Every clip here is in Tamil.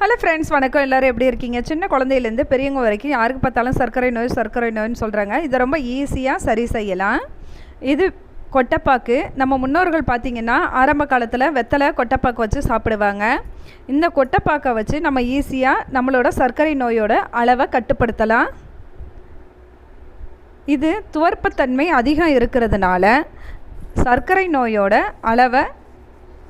ஹலோ ஃப்ரெண்ட்ஸ் வணக்கம். எல்லோரும் எப்படி இருக்கீங்க? சின்ன குழந்தையிலேருந்து பெரியவங்க வரைக்கும் யாருக்கு பார்த்தாலும் சர்க்கரை நோய் சர்க்கரை நோய்னு சொல்கிறாங்க இதை ரொம்ப ஈஸியாக சரி செய்யலாம். இது கொட்டைப்பாக்கு. நம்ம முன்னோர்கள் பார்த்திங்கன்னா ஆரம்ப காலத்தில் வெத்தலை கொட்டைப்பாக்கு வச்சு சாப்பிடுவாங்க. இந்த கொட்டைப்பாக்கை வச்சு நம்ம ஈஸியாக நம்மளோட சர்க்கரை நோயோட அளவை கட்டுப்படுத்தலாம். இது துவர்ப்புத்தன்மை அதிகம் இருக்கிறதுனால சர்க்கரை நோயோட அளவை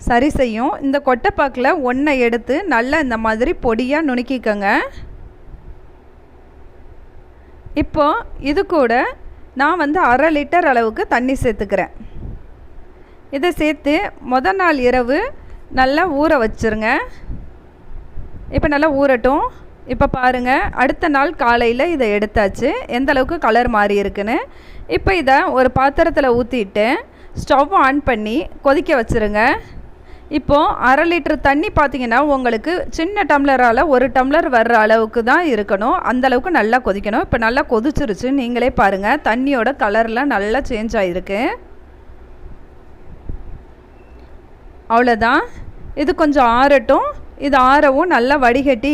சரி செய்யும். இந்த கொட்டைப்பாக்கில் ஒன்றை எடுத்து நல்லா இந்த மாதிரி பொடியாக நுணுக்கிக்கோங்க. இப்போ இது கூட நான் வந்து அரை லிட்டர் அளவுக்கு தண்ணி சேர்த்துக்கிறேன். இதை சேர்த்து முத நாள் இரவு நல்லா ஊற வச்சுருங்க. இப்போ நல்லா ஊறட்டும். இப்போ பாருங்கள் அடுத்த நாள் காலையில் இதை எடுத்தாச்சு. எந்த அளவுக்கு கலர் மாறி இருக்குன்னு. இப்போ இதை ஒரு பாத்திரத்தில் ஊற்றிட்டு ஸ்டவ் ஆன் பண்ணி கொதிக்க வச்சுருங்க. இப்போது அரை லிட்டர் தண்ணி பார்த்தீங்கன்னா உங்களுக்கு சின்ன டம்ளரால் ஒரு டம்ளர் வர்ற அளவுக்கு தான் இருக்கணும். அந்தளவுக்கு நல்லா கொதிக்கணும். இப்போ நல்லா கொதிச்சிருச்சு. நீங்களே பாருங்கள் தண்ணியோட கலர்லாம் நல்லா சேஞ்ச் ஆகிருக்கு அவ்வளோதான் இது கொஞ்சம் ஆறட்டும். இது ஆறவும் நல்லா வடிகட்டி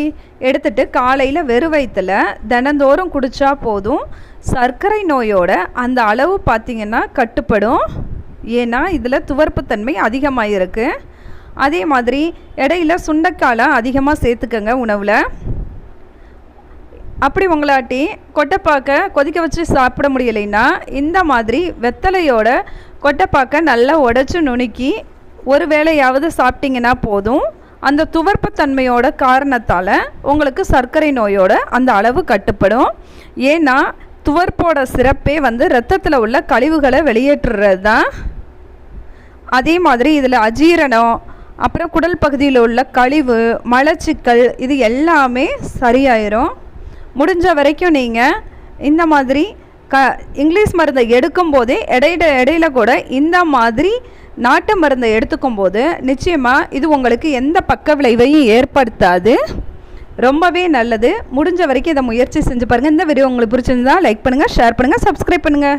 எடுத்துட்டு காலையில் வெறும் வயிற்றில் தினந்தோறும் குடித்தா போதும். சர்க்கரை நோயோட அந்த அளவு பார்த்திங்கன்னா கட்டுப்படும். ஏன்னா இதில் துவர்ப்புத்தன்மை அதிகமாக இருக்குது அதே மாதிரி இடையில சுண்டைக்காலை அதிகமாக சேர்த்துக்கங்க உணவில். அப்படி உங்களாட்டி கொட்டைப்பாக்கை கொதிக்க வச்சு சாப்பிட முடியலைன்னா இந்த மாதிரி வெத்தலையோட கொட்டைப்பாக்கை நல்லா உடச்சி நுணுக்கி ஒரு வேளையாவது சாப்பிட்டிங்கன்னா போதும். அந்த துவர்ப்புத்தன்மையோட காரணத்தால் உங்களுக்கு சர்க்கரை நோயோட அந்த அளவு கட்டுப்படும். ஏன்னா துவர்ப்போட சிறப்பே வந்து ரத்தத்தில் உள்ள கழிவுகளை வெளியேற்றுறது தான் அதே மாதிரி இதில் அஜீரணம் அப்புறம் குடல் பகுதியில் உள்ள கழிவு மலச்சிக்கல் இது எல்லாமே சரியாயிரும். முடிஞ்ச வரைக்கும் நீங்கள் இந்த மாதிரி க இங்கிலீஷ் மருந்தை எடுக்கும் போதே இடையில இடையில கூட இந்த மாதிரி நாட்டு மருந்தை எடுத்துக்கும் போது நிச்சயமாக இது உங்களுக்கு எந்த பக்க விளைவையும் ஏற்படுத்தாது. ரொம்பவே நல்லது. முடிஞ்ச வரைக்கும் இதை முயற்சி செஞ்சு பாருங்கள் இந்த வீடியோ உங்களுக்கு பிடிச்சிருந்தா லைக் பண்ணுங்கள் ஷேர் பண்ணுங்கள் சப்ஸ்கிரைப் பண்ணுங்கள்